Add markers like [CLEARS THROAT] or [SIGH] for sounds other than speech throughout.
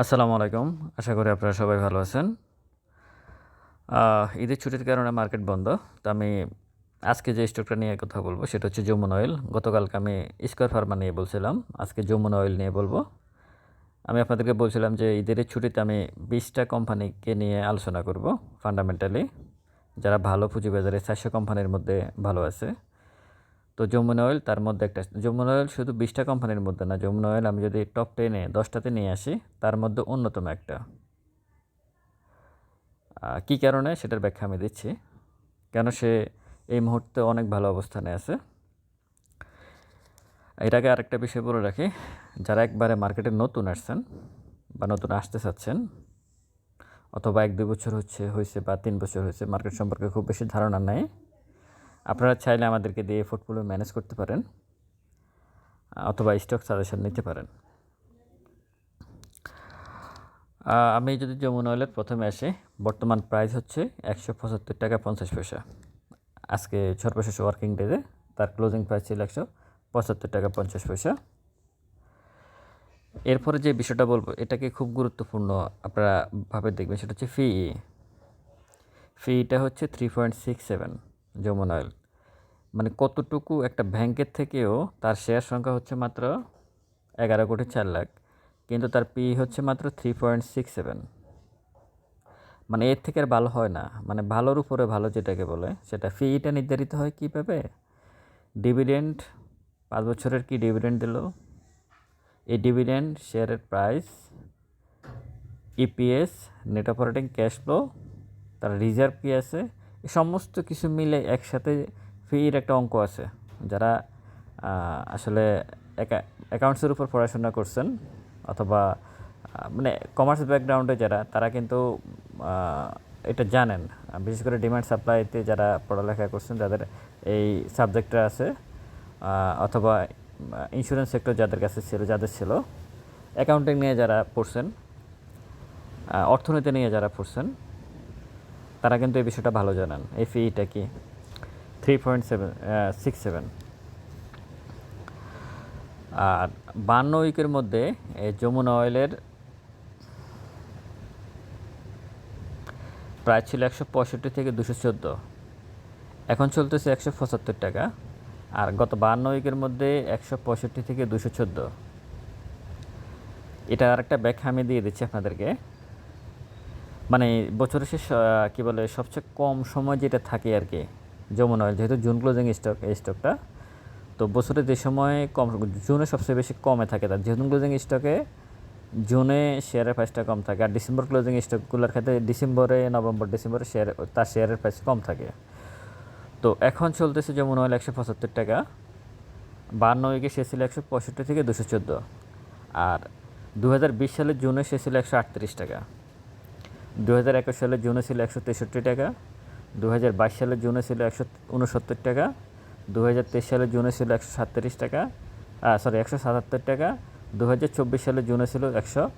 আসসালামু আলাইকুম। আশা করি আপনারা সবাই ভালো আছেন। ঈদের ছুটির কারণে মার্কেট বন্ধ। তো আমি আজকে যে স্টকটা নিয়ে কথা বলব সেটা হচ্ছে যমুনা অয়েল গতকালকে আমি স্কোয়ার ফার্মা নিয়ে বলছিলাম। আজকে যমুনা অয়েল নিয়ে বলব। আমি আপনাদেরকে বলছিলাম যে ঈদের ছুটিতে আমি বিশটা কোম্পানিকে নিয়ে আলোচনা করব ফান্ডামেন্টালি যারা ভালো পুঁজিবাজারে চারশো কোম্পানির মধ্যে ভালো আছে। তো যমুনা অয়েল তার মধ্যে একটা যমুনা অয়েল শুধু বিশটা কোম্পানির মধ্যে না, যমুনা অয়েল আমি যদি টপ টেনে দশটাতে নিয়ে আসি, তার মধ্যে অন্যতম একটা। কী কারণে? সেটার ব্যাখ্যা আমি দিচ্ছি। কেন সে এই মুহূর্তে অনেক ভালো অবস্থানে আছে? এর আগে আরেকটা বিষয় বলে রাখি, যারা একবারে মার্কেটে নতুন আসছেন বা নতুন আসতে চাচ্ছেন, অথবা এক দুই বছর হচ্ছে, হয়েছে বা তিন বছর হয়েছে মার্কেট সম্পর্কে খুব বেশি ধারণা নেই আপনারা চাইলে আমাদেরকে দিয়ে পোর্টফোলিও ম্যানেজ করতে পারেন অথবা স্টক সাজেশন নিতে পারেন। আমি যদি যমুনা অয়েলের প্রথমে আসি, বর্তমান প্রাইস হচ্ছে একশো পঁচাত্তর টাকা পঞ্চাশ পয়সা। আজকে সর্বশেষ ওয়ার্কিং ডেতে তার ক্লোজিং প্রাইস ছিল একশো পঁচাত্তর টাকা পঞ্চাশ পয়সা। এরপরে যে বিষয়টা বলব, এটাকে খুব গুরুত্বপূর্ণ আপনারা ভাবে দেখবেন, সেটা হচ্ছে ফি ফিটা হচ্ছে three point six seven Jamuna oil মানে কতটুকু একটা ব্যাংকের থেকেও তার শেয়ার সংখ্যা হচ্ছে মাত্র এগারো কোটি চার লাখ, কিন্তু তার পি হচ্ছে মাত্র থ্রি পয়েন্ট সিক্স সেভেন মানে এর থেকে আর ভালো হয় না। মানে ভালোর উপরে ভালো যেটাকে বলে, সেটা ফিটা নির্ধারিত হয় কীভাবে? ডিভিডেন্ড পাঁচ বছরের কি ডিভিডেন্ড দিল? এই ডিভিডেন্ড শেয়ারের price EPS net operating cash flow তার রিজার্ভ কী আছে? সমস্ত কিছু মিলে একসাথে ফির একটা অঙ্ক আছে। যারা আসলে অ্যাকাউন্টসের উপর পড়াশোনা করছেন অথবা মানে কমার্স ব্যাকগ্রাউন্ডে যারা, তারা কিন্তু এটা জানেন। বিশেষ করে ডিমান্ড সাপ্লাইতে যারা পড়ালেখা করছেন, যাদের এই সাবজেক্টটা আছে অথবা ইন্স্যুরেন্স সেক্টর যাদের কাছে ছিল, যাদের ছিল অ্যাকাউন্টিং নিয়ে যারা পড়ছেন অর্থনীতি নিয়ে যারা পড়ছেন তারা কিন্তু এই বিষয়টা ভালো জানেন। এই ফিটা কি? Three point seven six seven আর বান্ন উইকের মধ্যে এই যমুনা অয়েলের প্রায় ছিল একশো পঁয়ষট্টি থেকে দুশো চোদ্দ। এখন চলতেছে একশো পঁচাত্তর টাকা। আর গত বান্ন উইকের মধ্যে একশো পঁয়ষট্টি থেকে দুশো চোদ্দ। এটা আরেকটা ব্যাখ্যা আমি দিয়ে দিচ্ছি আপনাদেরকে। মানে বছরের শেষ কী বলে, সবচেয়ে কম সময় যেটা থাকে আর কি, যমুনা অয়েল যেহেতু জুন ক্লোজিং স্টক এই স্টকটা তো বছরে যে সময় কম জুনে সবচেয়ে বেশি কমে থাকে তার, যেহেতু ক্লোজিং স্টকে জুনে শেয়ারের প্রাইসটা কম থাকে, আর ডিসেম্বর ক্লোজিং স্টকগুলোর ক্ষেত্রে ডিসেম্বরে নভেম্বর ডিসেম্বরে শেয়ার তার শেয়ারের প্রাইস কম থাকে। তো এখন চলতেছে যেমন অয়েল একশো পঁচাত্তর টাকা, বান্ন উইকে সে ছিল একশো পঁয়ষট্টি থেকে দুশো চোদ্দ, আর দু হাজার বিশ সালের জুনে সে ছিল একশো আটত্রিশ টাকা। দু হাজার একুশ সালের জুনে ছিল একশো তেষট্টি টাকা দু হাজার বাইশ সালের জুনে ছিল একশো উনসত্তর টাকা দু হাজার তেইশ সালের জুনে ছিল একশো সাতত্রিশ টাকা সরি একশো সাতাত্তর টাকা দু হাজার চব্বিশ সালের জুনে ছিল একশো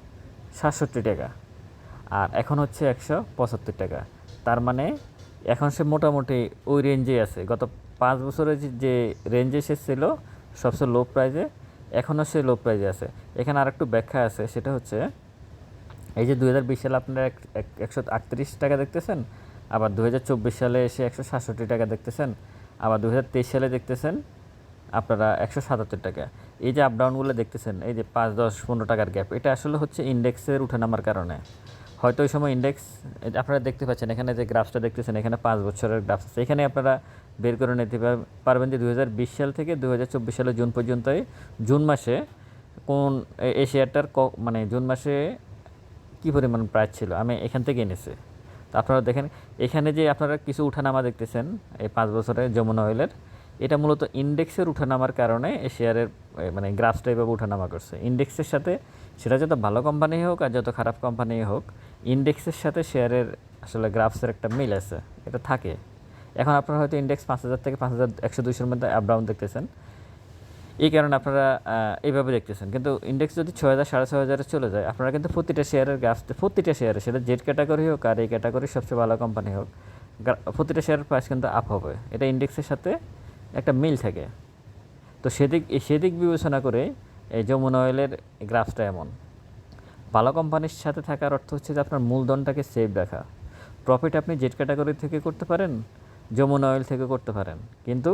সাতষট্টি টাকা। আর এখন হচ্ছে একশো পঁচাত্তর টাকা। তার মানে এখন সে মোটামুটি ওই রেঞ্জে আছে। গত পাঁচ বছরে যে- রেঞ্জে সে ছিল, সবচেয়ে লো প্রাইজে এখনও সে লো প্রাইজে আছে। এখানে আরেকটু ব্যাখ্যা আছে, সেটা হচ্ছে এই যে দু হাজার বিশ সালে আপনারা এক- এক- একশো আটত্রিশ টাকা দেখতেছেন, আবার দু হাজার চব্বিশ সালে এসে একশো সাতষট্টি টাকা দেখতেছেন, আবার দু হাজার তেইশ সালে দেখতেছেন আপনারা একশো সাতাত্তর টাকা। এই যে আপডাউনগুলো দেখতেছেন, এই যে পাঁচ, দশ, পনেরো টাকার গ্যাপ এটা আসলে হচ্ছে ইন্ডেক্সের উঠানামার কারণে। হয়তো ওই সময় ইন্ডেক্স আপনারা দেখতে পাচ্ছেন, এখানে যে গ্রাফসটা দেখতেছেন, এখানে পাঁচ বছরের গ্রাফস আছে। এখানে আপনারা বের করে নিতে পার- পারবেন যে দু হাজার বিশ সাল থেকে দু সালের জুন পর্যন্তই, জুন মাসে কোন এশিয়াটার মানে জুন মাসে কী পরিমাণ প্রাইস ছিল? আমি এখান থেকে এনেছি তো আপনারা দেখেন, এখানে যে আপনারা কিছু উঠানামা দেখতেছেন, এই পাঁচ বছরে যমুনা অয়েলের এটা মূলত ইন্ডেক্সের উঠানামার কারণে শেয়ারের মানে গ্রাফস টাইপের উঠানামা করছে। ইন্ডেক্সের সাথে সেটা যত ভালো কোম্পানি হোক আর যত খারাপ কোম্পানি হোক, ইন্ডেক্সের সাথে শেয়ারের আসলে গ্রাফসের একটা মিল আছে, এটা থাকে। এখন আপনারা হয়তো ইন্ডেক্স পাঁচ হাজার থেকে পাঁচ হাজার একশো দুইশোর মধ্যে আপ ডাউন দেখতেছেন। এই কারণে আপনারা এইভাবে দেখতেছেন। কিন্তু ইন্ডেক্স যদি ছয় হাজার, সাড়ে ছয় হাজারে চলে যায়, আপনারা কিন্তু প্রতিটা শেয়ারের গ্রাফ প্রতিটা শেয়ারে সেটা জেড ক্যাটাগরি হোক আর এই ক্যাটাগরি সবচেয়ে ভালো কোম্পানি হোক প্রতিটা শেয়ারের প্রাইস কিন্তু আপ হবে। এটা ইন্ডেক্সের সাথে একটা মিল থাকে। তো সেদিক সেদিক বিবেচনা করে এই যমুনা অয়েলের গ্রাফসটা এমন। ভালো কোম্পানির সাথে থাকার অর্থ হচ্ছে যে আপনার মূলধনটাকে সেভ রাখা। প্রফিট আপনি জেট ক্যাটাগরি থেকে করতে পারেন, যমুনা অয়েল থেকে করতে পারেন। কিন্তু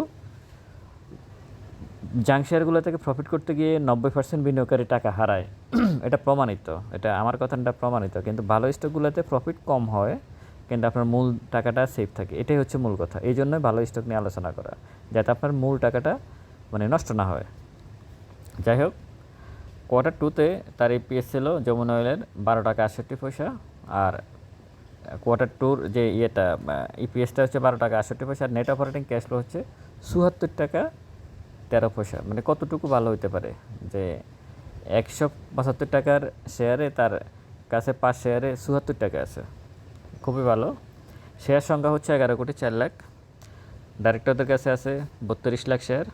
জাং শেয়ারগুলো থেকে প্রফিট করতে গিয়ে নব্বই পার্সেন্ট বিনিয়োগকারী টাকা হারায়। [CLEARS THROAT] এটা প্রমাণিত। এটা আমার কথাটা প্রমাণিত। কিন্তু ভালো স্টকগুলোতে প্রফিট কম হয়, কিন্তু আপনার মূল টাকাটা সেফ থাকে। এটাই হচ্ছে মূল কথা। এই জন্যই ভালো স্টক নিয়ে আলোচনা করা, যাতে আপনার মূল টাকাটা মানে নষ্ট না হয়। যাই হোক কোয়ার্টার টুতে তার ইপিএস ছিল যমুনা অয়েলের বারো টাকা আটষট্টি পয়সা আর কোয়ার্টার টুর যে ইয়েটা ইপিএসটা হচ্ছে বারো টাকা আটষট্টি পয়সা আর নেট অপারেটিং ক্যাশ ফ্লো হচ্ছে চুয়াত্তর টাকা তেরো পয়সা মানে কতটুকু ভালো হতে পারে? যে একশো পঁচাত্তর টাকার শেয়ারে তার কাছে পাঁচ শেয়ারে চুয়াত্তর টাকা আছে। খুবই ভালো। শেয়ার সংখ্যা হচ্ছে এগারো কোটি চার লাখ। ডাইরেক্টরদের কাছে আছে বত্রিশ লাখ শেয়ার।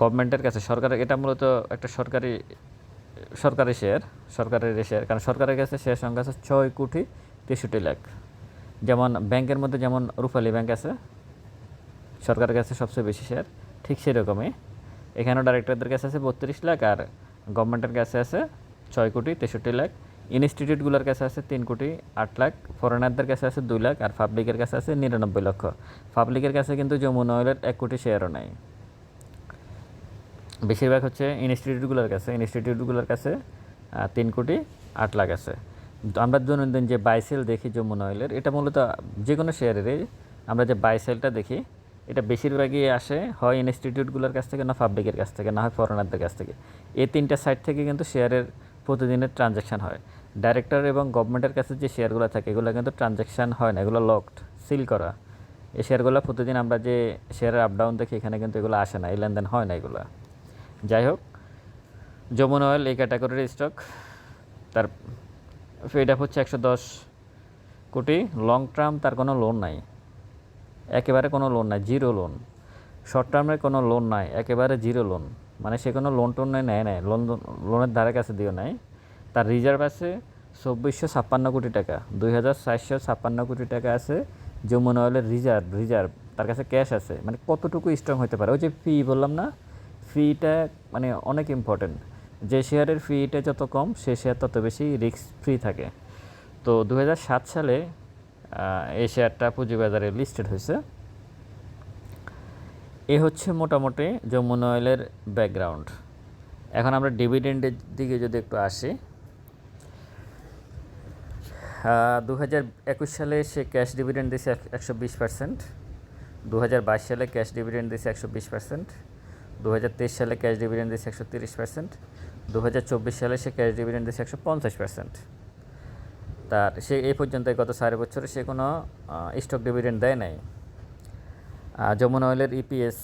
গভর্নমেন্টের কাছে সরকারের এটা মূলত একটা সরকারি সরকারি শেয়ার, সরকারের শেয়ার। কারণ সরকারের কাছে শেয়ার সংখ্যা আছে ছয় কোটি তেষট্টি লাখ। যেমন ব্যাংকের মধ্যে যেমন রূপালী ব্যাংক আছে, সরকারের কাছে সবচেয়ে বেশি শেয়ার। ঠিক সেরকমই। এখানেও ডাইরেক্টরদের কাছে আছে বত্রিশ লাখ আর গভর্নমেন্টের কাছে আছে ছয় কোটি তেষট্টি লাখ। ইনস্টিটিউটগুলোর কাছে আছে তিন কোটি আট লাখ। ফরেনারদের কাছে আছে দুই লাখ আর পাবলিকের কাছে আছে নিরানব্বই লক্ষ। পাবলিকের কাছে কিন্তু যমুনা অয়েলের এক কোটি শেয়ারও নাই। বেশিরভাগ হচ্ছে ইনস্টিটিউটগুলোর কাছে। ইনস্টিটিউটগুলোর কাছে তিন কোটি আট লাখ আছে। আমরা দৈনন্দিন যে বাইসেল দেখি যমুনা অয়েলের এটা মূলত যে কোনো শেয়ারেরই আমরা যে বাইসেলটা দেখি এটা বেশিরভাগই আসে হয় ইনস্টিটিউটগুলোর কাছ থেকে না পাবলিকের কাছ থেকে, না হয় ফরেনারদের কাছ থেকে। এই তিনটা সাইড থেকে কিন্তু শেয়ারের প্রতিদিনের ট্রানজ্যাকশান হয়। ডাইরেক্টর এবং গভর্নমেন্টের কাছে যে শেয়ারগুলো থাকে, এগুলো কিন্তু ট্রানজ্যাকশান হয় না, এগুলো লকড সিল করা। এই শেয়ারগুলো প্রতিদিন আমরা যে শেয়ারের আপ ডাউন দেখি, এখানে কিন্তু এগুলো আসে না, এই লেনদেন হয় না এগুলো। যাই হোক, যমুনা অয়েল এই ক্যাটাগরির স্টক তার ফেড আপ হচ্ছে একশো দশ কোটি। লং টার্ম তার কোনো লোন নাই। একেবারে কোনো লোন নাই জিরো লোন শর্ট টার্মের কোনো লোন নাই, একেবারে জিরো লোন মানে সে কোনো লোন টোন নেয় নেয় লোন লোনের ধারে কাছে দিও নাই। তার রিজার্ভ আছে চব্বিশশো ছাপ্পান্ন কোটি টাকা। দুই হাজার চারশো ছাপ্পান্ন কোটি টাকা আছে যমুনা অয়েলের রিজার্ভ রিজার্ভ তার কাছে ক্যাশ আছে। মানে কতটুকু স্ট্রং হতে পারে? ওই যে ফি বললাম না? ফিটা মানে অনেক ইম্পর্টেন্ট যে শেয়ারের ফিটা যত কম, সে শেয়ার তত বেশি রিস্ক ফ্রি থাকে। তো দু হাজার সাত সালে এই শেয়ারটা পুঁজিবাজারে লিস্টেড হয়েছে। এ হচ্ছে মোটামুটি যমুনা অয়েলের ব্যাকগ্রাউন্ড এখন আমরা ডিভিডেন্ডের দিকে যদি একটু আসি দু হাজার একুশ সালে সে ক্যাশ ডিভিডেন্ড দিয়েছে একশো বিশ পার্সেন্ট দু হাজার বাইশ সালে ক্যাশ ডিভিডেন্ড দিয়েছে একশো বিশ পার্সেন্ট দু হাজার তেইশ সালে ক্যাশ ডিভিডেন্ড দিয়েছে একশো তিরিশ পার্সেন্ট দু সালে সে ক্যাশ ডিভিডেন্ড দিয়েছে একশো পঞ্চাশ পার্সেন্ট তার সে এই পর্যন্ত গত চার বছরে সে কোনো স্টক ডিভিডেন্ড দেয় নাই। যমুনা অয়েলের ইপিএস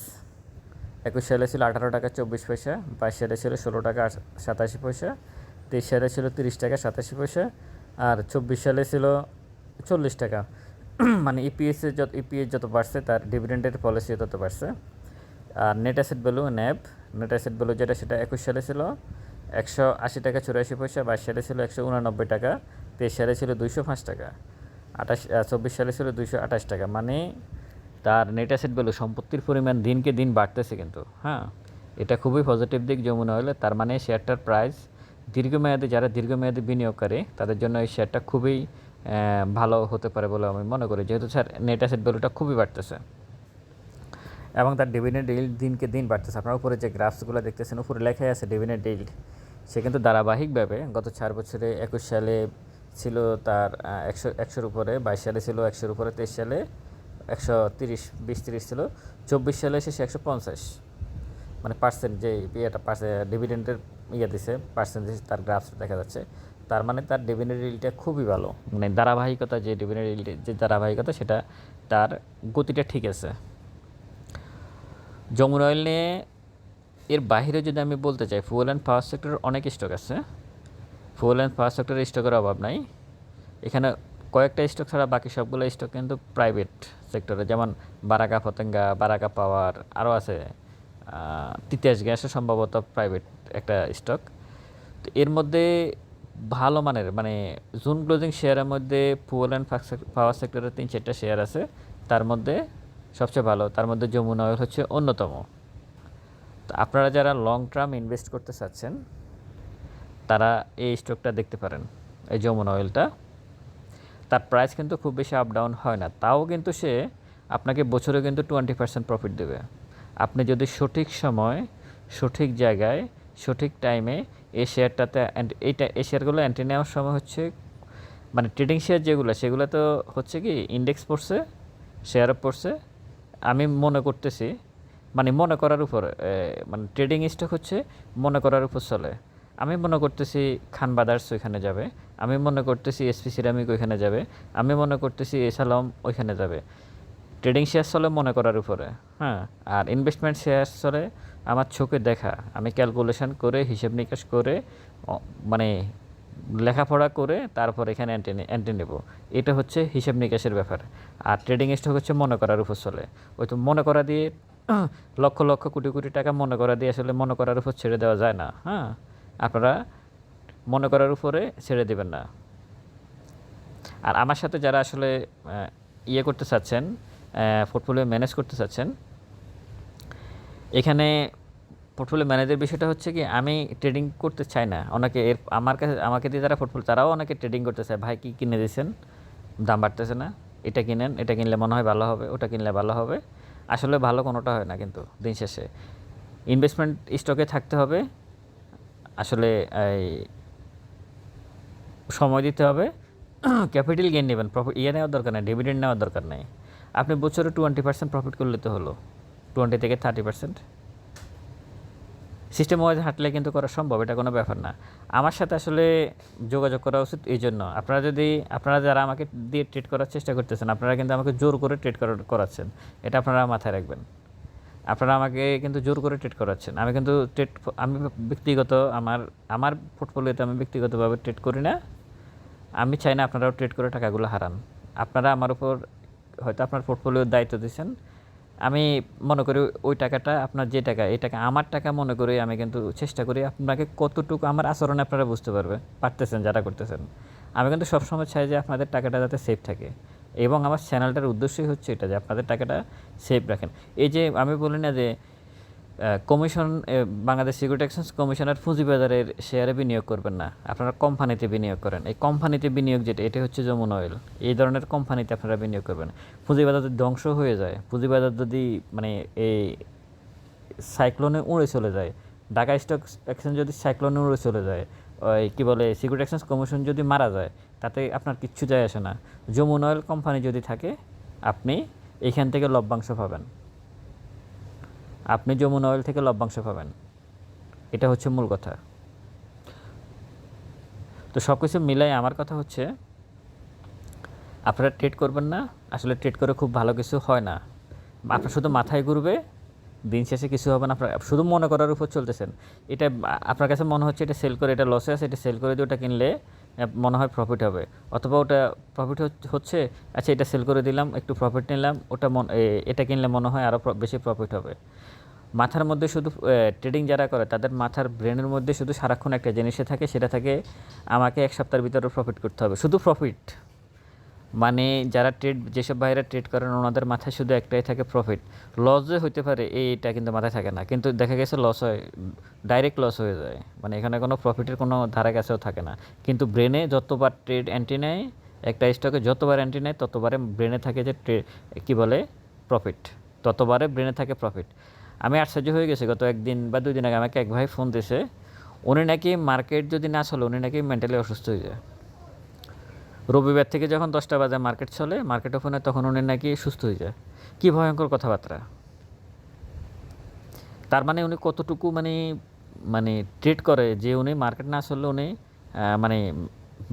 একুশ সালে ছিল আঠারো টাকা চব্বিশ পয়সা, বাইশ সালে ছিল ষোলো টাকা সাতাশি পয়সা, তেইশ সালে ছিল তিরিশ টাকা সাতাশি পয়সা, আর চব্বিশ সালে ছিল চল্লিশ টাকা। [CLEARS THROAT] মানে ইপিএসে যত ইপিএস যত বাড়ছে, তার ডিভিডেন্ডের পলিসি তত বাড়ছে। আর net asset value NAV net asset value যেটা, সেটা একুশ সালে ছিল একশো আশি টাকা চুরাশি পয়সা, বাইশ সালে ছিল একশো উনানব্বই টাকা তেইশ সালে ছিল দুইশো পাঁচ টাকা, আঠাশ চব্বিশ সালে ছিল দুইশো আঠাশ টাকা। মানে তার নেট অ্যাসেট ভ্যালু সম্পত্তির পরিমাণ দিনকে দিন বাড়তেছে কিন্তু হ্যাঁ? এটা খুবই পজিটিভ দিক যমুনা হলে, তার মানে শেয়ারটার প্রাইস দীর্ঘমেয়াদী, যারা দীর্ঘমেয়াদী বিনিয়োগ করে তাদের জন্য এই শেয়ারটা খুবই ভালো হতে পারে বলে আমি মনে করি। যেহেতু স্যার নেট অ্যাসেট ভ্যালুটা খুবই বাড়তেছে। এবং তার ডিভিডেন্ড ইল্ড দিনকে দিন বাড়তেছে। আপনার উপরে যে গ্রাফসগুলো দেখতেছেন, উপরে লেখাই আছে ডিভিডেন্ড ইল্ড সে কিন্তু ধারাবাহিকভাবে গত চার বছরে, একুশ সালে ছিল তার একশো, একশোর উপরে, বাইশ সালে ছিল একশোর উপরে, তেইশ সালে একশো তিরিশ, বিশ, তিরিশ ছিল, চব্বিশ সালে শেষে একশো পঞ্চাশ। মানে পার্সেন্ট যে ইয়েটা ডিভিডেন্ডের ইয়ে দিছে পার্সেন্টেজ তার গ্রাফস দেখা যাচ্ছে, তার মানে তার ডিভিডেন্ড রিলটা খুবই ভালো। মানে ধারাবাহিকতা যে ডিভিডেন্ড রিল যে ধারাবাহিকতা, সেটা তার গতিটা ঠিক আছে। যমুনা অয়েল নিয়ে এর বাইরে যদি আমি বলতে চাই ফুয়েল অ্যান্ড পাওয়ার সেক্টরের অনেক স্টক আছে। ফুয়েল অ্যান্ড পাওয়ার সেক্টরের স্টকের অভাব নাই। এখানে কয়েকটা স্টক ছাড়া বাকি সবগুলো স্টক কিন্তু প্রাইভেট সেক্টরে যেমন বারাকা ফতেঙ্গা, বারাকা পাওয়ার আরও আছে। তিতাস গ্যাসও সম্ভবত প্রাইভেট একটা স্টক তো এর মধ্যে ভালো মানের মানে জুন ক্লোজিং শেয়ারের মধ্যে ফুয়েল অ্যান্ড পাওয়ার সেক্টরের তিন চারটা শেয়ার আছে। তার মধ্যে সবচেয়ে ভালো, তার মধ্যে যমুনা অয়েল হচ্ছে অন্যতম। তো আপনারা যারা লং টার্ম ইনভেস্ট করতে চাচ্ছেন তারা এই স্টকটা দেখতে পারেন, এই যমুনা অয়েলটা তার প্রাইস কিন্তু খুব বেশি আপ ডাউন হয় না, তাও কিন্তু সে আপনাকে বছরে কিন্তু টোয়েন্টি পার্সেন্ট প্রফিট দেবে। আপনি যদি সঠিক সময়, সঠিক জায়গায়, সঠিক টাইমে এই শেয়ারটাতে এইটা, এই শেয়ারগুলো এন্ট্রি নেওয়ার সময় হচ্ছে মানে ট্রেডিং শেয়ার যেগুলো, সেগুলো তো হচ্ছে কি ইন্ডেক্স পড়ছে শেয়ারও পড়ছে। আমি মনে করতেছি মানে মনে করার উপর মানে ট্রেডিং স্টক হচ্ছে মনে করার উপর চলে। আমি মনে করতেছি খান বাদার্স ওইখানে যাবে। আমি মনে করতেছি এসপি সিরামিক ওইখানে যাবে। আমি মনে করতেছি এসালম ওইখানে যাবে। ট্রেডিং শেয়ার চলে মনে করার উপরে হ্যাঁ? আর ইনভেস্টমেন্ট শেয়ার চলে আমার চোখে দেখা। আমি ক্যালকুলেশন করে, হিসেব নিকাশ করে মানে লেখাপড়া করে তারপর এখানে এন্ট্রি এন্ট্রি নেব। এটা হচ্ছে হিসেব নিকাশের ব্যাপার। আর ট্রেডিং স্টক হচ্ছে মনে করার উপর চলে। ওই তো মনে করা দিয়ে, লক্ষ লক্ষ কোটি কোটি টাকা মনে করা দিয়ে আসলে মনে করার উপর ছেড়ে দেওয়া যায় না হ্যাঁ? আপনারা মনে করার উপরে ছেড়ে দেবেন না। আর আমার সাথে যারা আসলে ইয়ে করতে চাচ্ছেন পোর্টফোলিও ম্যানেজ করতে চাচ্ছেন, এখানে পোর্টফোলিও ম্যানেজের বিষয়টা হচ্ছে কি, আমি ট্রেডিং করতে চাই না। অনেকে এর, আমার কাছে, আমাকে দিয়ে যারা পোর্টফোলিও তারাও অনেকে ট্রেডিং করতে চায়। ভাই, কি কিনে দিয়েছেন? দাম বাড়তেছে না। এটা কিনেন, এটা কিনলে মনে হয় ভালো হবে, ওটা কিনলে ভালো হবে। আসলে ভালো কোনোটা হয় না কিন্তু দিন শেষে। ইনভেস্টমেন্ট স্টকে থাকতে হবে। আসলে সময় দিতে হবে। ক্যাপিটাল গেইন নেবেন প্রফিট ইয়ে নেওয়ার দরকার নেই ডিভিডেন্ড নেওয়ার দরকার নেই। আপনি বছরে টোয়েন্টি পার্সেন্ট প্রফিট করলে তো হলো টোয়েন্টি থেকে থার্টি পার্সেন্ট সিস্টেম ওয়াইজ হাঁটলে কিন্তু করা সম্ভব, এটা কোনো ব্যাপার না। আমার সাথে আসলে যোগাযোগ করা উচিত এই জন্য। আপনারা যদি, আপনারা যারা আমাকে দিয়ে ট্রেড করার চেষ্টা করতেছেন, আপনারা কিন্তু আমাকে জোর করে ট্রেড করাচ্ছেন। এটা আপনারা মাথায় রাখবেন। আপনারা আমাকে কিন্তু জোর করে ট্রেড করাচ্ছেন। আমি কিন্তু ট্রেড আমি ব্যক্তিগত আমার আমার পোর্টফোলিওতে আমি ব্যক্তিগতভাবে ট্রেড করি না। আমি চাই না আপনারাও ট্রেড করে টাকাগুলো হারান। আপনারা আমার উপর হয়তো আপনার পোর্টফোলিওর দায়িত্ব দিচ্ছেন আমি মনে করি ওই টাকাটা আপনার যে টাকা, এই টাকা আমার টাকা মনে করি আমি কিন্তু চেষ্টা করি আপনাকে কতটুকু আমার আচরণে আপনারা বুঝতে পারবে, পারতেছেন, যারা করতেছেন। আমি কিন্তু সবসময় চাই যে আপনাদের টাকাটা যাতে সেফ থাকে। এবং আমার চ্যানেলটার উদ্দেশ্যই হচ্ছে এটা যে আপনাদের টাকাটা সেফ রাখেন। এই যে আমি বলি না যে কমিশন বাংলাদেশ সিকিউরিটি এক্সচেঞ্জ কমিশনের পুঁজিবাজারের শেয়ারে বিনিয়োগ করবেন না। আপনারা কোম্পানিতে বিনিয়োগ করেন। এই কোম্পানিতে বিনিয়োগ যেটা, এটা হচ্ছে যমুন অয়েল এই ধরনের কোম্পানিতে আপনারা বিনিয়োগ করবেন। পুঁজিবাজার যদি ধ্বংস হয়ে যায় পুঁজিবাজার যদি মানে এই সাইক্লোনে উড়ে চলে যায় ঢাকা স্টক এক্সচেঞ্জ যদি সাইক্লোনে উড়ে চলে যায় ওই কী বলে সিকিউরিটি এক্সচেঞ্জ কমিশন যদি মারা যায়, তাতে আপনার কিচ্ছু যায় আসে না। যমুন অয়েল কোম্পানি যদি থাকে, আপনি এখান থেকে লভ্যাংশ পাবেন। আপনি যমুনা অয়েল থেকে লভ্যাংশ পাবেন। এটা হচ্ছে মূল কথা। তো সব কিছু মিলাই আমার কথা হচ্ছে, আপনারা ট্রেড করবেন না। আসলে ট্রেড করে খুব ভালো কিছু হয় না। আপনার শুধু মাথায় ঘুরবে দিন শেষে কিছু হবে না, আপনার শুধু মনে করার উপর চলতেছেন। এটা, আপনার কাছে মনে হচ্ছে এটা সেল করে, এটা লসে আছে, এটা সেল করে দিয়ে ওটা কিনলে মনে হয় প্রফিট হবে। অথবা ওটা প্রফিট হচ্ছে আচ্ছা এটা সেল করে দিলাম, একটু প্রফিট নিলাম, ওটা এটা কিনলে মনে হয় আরও বেশি প্রফিট হবে। মাথার মধ্যে শুধু ট্রেডিং যারা করে, তাদের মাথার ব্রেনের মধ্যে শুধু সারাক্ষণ একটা জিনিসে থাকে, সেটা থাকে, আমাকে এক সপ্তাহের ভিতরে প্রফিট করতে হবে। শুধু প্রফিট মানে যারা ট্রেড যেসব ভাইরা ট্রেড করেন, ওনাদের মাথায় শুধু একটাই থাকে প্রফিট লস যে হইতে পারে, এইটা কিন্তু মাথায় থাকে না। কিন্তু দেখা গেছে লস হয় ডাইরেক্ট লস হয়ে যায়। মানে এখানে কোনো প্রফিটের কোনো ধারা কাছেও থাকে না। কিন্তু ব্রেনে যতবার ট্রেড অ্যান্টি নেয়, একটা স্টকে যতবার অ্যান্টি নেয়, ততবারে ব্রেনে থাকে যে ট্রে কী বলে প্রফিট ততবারে ব্রেনে থাকে প্রফিট আমি আশ্চর্য হয়ে গেছি, গত একদিন বা দুই দিন আগে আমাকে এক ভাই ফোন দিয়েছে উনি নাকি মার্কেট যদি না চলে, উনি নাকি মেন্টালি অসুস্থ হয়ে যায়। রবিবার থেকে যখন দশটা বাজে মার্কেট চলে মার্কেট ওপেন হয় তখন উনি নাকি সুস্থ হয়ে যায়। কী ভয়ঙ্কর কথাবার্তা। তার মানে উনি কতটুকু মানে মানে ট্রিট করে যে উনি মার্কেট না চললে উনি মানে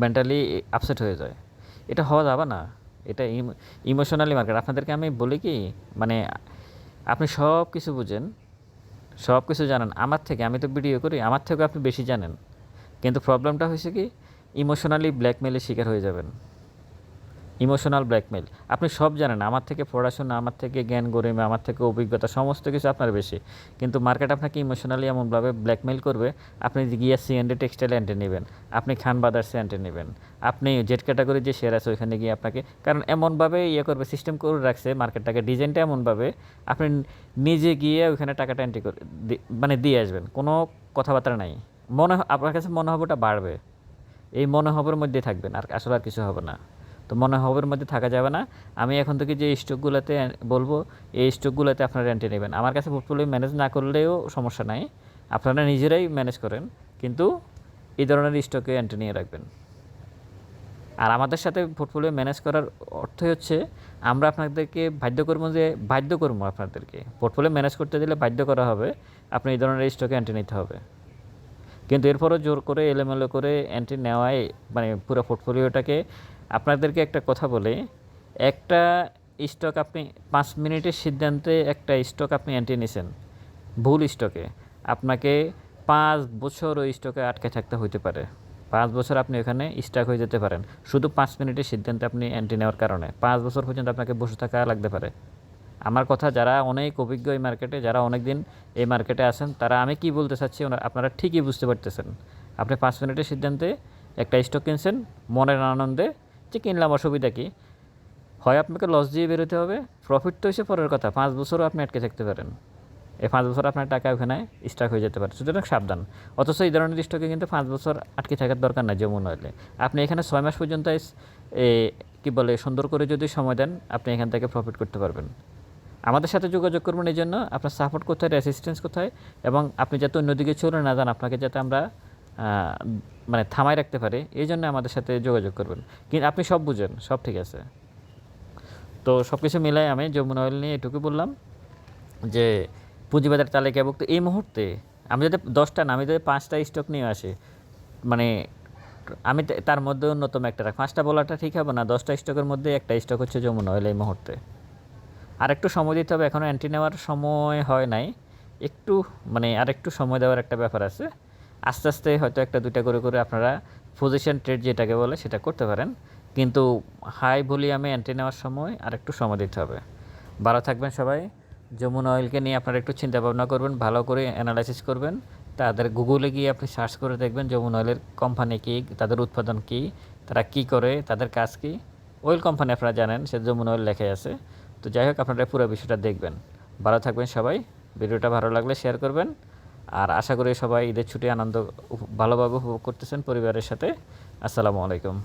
মেন্টালি আপসেট হয়ে যায়। এটা হওয়া যাবে না। এটা ইমোশনালি মার্কেট আপনাদেরকে আমি বলি কি মানে আপনি সব কিছু বুঝেন সব কিছু জানেন। আমার থেকে, আমি তো ভিডিও করি, আমার থেকেও আপনি বেশি জানেন। কিন্তু প্রবলেমটা হয়েছে কি ইমোশনালি ব্ল্যাকমেলের শিকার হয়ে যাবেন। ইমোশনাল ব্ল্যাকমেল আপনি সব জানেন, আমার থেকে পড়াশোনা, আমার থেকে জ্ঞান, গরিমা, আমার থেকে অভিজ্ঞতা, সমস্ত কিছু আপনার বেশি। কিন্তু মার্কেট আপনাকে ইমোশনালি এমনভাবে ব্ল্যাকমেল করবে, আপনি গিয়া সি এন্ডে টেক্সটাইল এন্টে নেবেন, আপনি খান বাদার্সে এন্টে নেবেন, আপনি জেড ক্যাটাগরি যে শেয়ার আছে ওইখানে গিয়ে আপনাকে, কারণ এমনভাবে ইয়ে করবে সিস্টেম করে রাখছে মার্কেটটাকে, ডিজাইনটা এমনভাবে, আপনি নিজে গিয়ে ওইখানে টাকাটা এন্ট্রি করে মানে দিয়ে আসবেন, কোনো কথাবার্তা নাই। মনে আপনার কাছে মনোভাবটা বাড়বে। এই মনোভাবের মধ্যে থাকবেন, আর আসলে আর কিছু হবে না। তো মনোভাবের মধ্যে থাকা যাবে না। আমি এখন থেকে যে স্টকগুলোতে বলব, এই স্টকগুলোতে আপনারা রেন্টে নেবেন। আমার কাছে পোর্টফোলিও ম্যানেজ না করলেও সমস্যা নাই। আপনারা নিজেরাই ম্যানেজ করেন, কিন্তু এই ধরনের স্টকে এন্ট্রি নিয়ে রাখবেন। আর আমাদের সাথে পোর্টফোলিও ম্যানেজ করার অর্থই হচ্ছে, আমরা আপনাদেরকে বাধ্য করব যে, বাধ্য করব আপনাদেরকে। পোর্টফোলিও ম্যানেজ করতে দিলে বাধ্য করা হবে, আপনি এই ধরনের স্টকে এন্ট্রি নিতে হবে। কিন্তু এরপরও জোর করে এলোমেলো করে এন্ট্রি নেওয়ায় মানে পুরো পোর্টফোলিওটাকে আপনাদেরকে একটা কথা বলে, একটা স্টক আপনি পাঁচ মিনিটের সিদ্ধান্তে একটা স্টক আপনি এন্ট্রি নিয়েছেন ভুল স্টকে আপনাকে পাঁচ বছর ওই স্টকে আটকে থাকতে হইতে পারে। পাঁচ বছর আপনি ওখানে স্টাক হয়ে যেতে পারেন। শুধু পাঁচ মিনিটের সিদ্ধান্তে আপনি এন্ট্রি নেওয়ার কারণে। পাঁচ বছর পর্যন্ত আপনাকে বসে থাকা লাগতে পারে। আমার কথা যারা অনেক অভিজ্ঞ এই মার্কেটে যারা অনেক দিন এই মার্কেটে আছেন, তারা আমি কি বলতে চাচ্ছি আপনারা ঠিকই বুঝতে পারতেছেন। আপনি পাঁচ মিনিটের সিদ্ধান্তে একটা স্টক কিনছেন, মনের আনন্দে যে কিনলাম, অসুবিধা কি? হয় আপনাকে লস দিয়ে বেরোতে হবে প্রফিট তো হচ্ছে পরের কথা, পাঁচ বছরও আপনি আটকে থাকতে পারেন। এই পাঁচ বছর আপনার টাকা ওখানে স্টাক হয়ে যেতে পারে, সুতরাং সাবধান। অথচ এই ধরনের স্টকে কিন্তু পাঁচ বছর আটকে থাকার দরকার নাই যেমন হলে। আপনি এখানে ছয় মাস পর্যন্ত এস- কি বলে, সুন্দর করে যদি সময় দেন, আপনি এখান থেকে প্রফিট করতে পারবেন। আমাদের সাথে যোগাযোগ করবেন এই জন্য। আপনার সাপোর্ট কোথায় রেসিস্টেন্স কোথায় এবং আপনি যাতে অন্যদিকে চলে না যান, আপনাকে যাতে আমরা মানে থামাই রাখতে পারি, এই জন্য আমাদের সাথে যোগাযোগ করবেন। কিন্তু আপনি সব বুঝেন, সব ঠিক আছে। তো সব কিছু মিলাই আমি যমুনা অয়েল নিয়ে এটুকু বললাম যে, পুঁজিবাজার তালিকাভুক্ত এই মুহূর্তে আমি যদি দশটা না, আমি যদি পাঁচটা স্টক নিয়ে আসি মানে আমি তার মধ্যে অন্যতম একটা রাখ পাঁচটা বলাটা ঠিক হবে না, দশটা স্টকের মধ্যে একটা স্টক হচ্ছে যমুনা অয়েল এই মুহূর্তে। আর একটু সময় দিতে হবে এখনও অ্যান্টি নেওয়ার সময় হয় নাই। একটু মানে আর একটু সময় দেওয়ার একটা ব্যাপার আছে। আস্তে আস্তে হয়তো একটা দুইটা করে করে আপনারা পজিশন ট্রেড যেটাকে বলে সেটা করতে পারেন। কিন্তু হাই ভলিউমে এন্ট্রি নেওয়ার সময় আর একটু সময় দিতে হবে। ভালো থাকবেন সবাই। যমুনা অয়েলকে নিয়ে আপনারা একটু চিন্তা ভাবনা করবেন, ভালো করে অ্যানালাইসিস করবেন। তাদের গুগলে গিয়ে আপনি সার্চ করে দেখবেন যমুনা অয়েলের কোম্পানি কী, তাদের উৎপাদন কী, তারা কী করে, তাদের কাজ কী। অয়েল কোম্পানি আপনারা জানেন, সে যমুনা অয়েল লেখাই আছে। তো যাই হোক, আপনারা পুরো বিষয়টা দেখবেন। ভালো থাকবেন সবাই। ভিডিওটা ভালো লাগলে শেয়ার করবেন। আর আশা করি সবাই ঈদের ছুটি আনন্দ ভালোভাবে উপভোগ করতেছেন পরিবারের সাথে। আসসালামু আলাইকুম।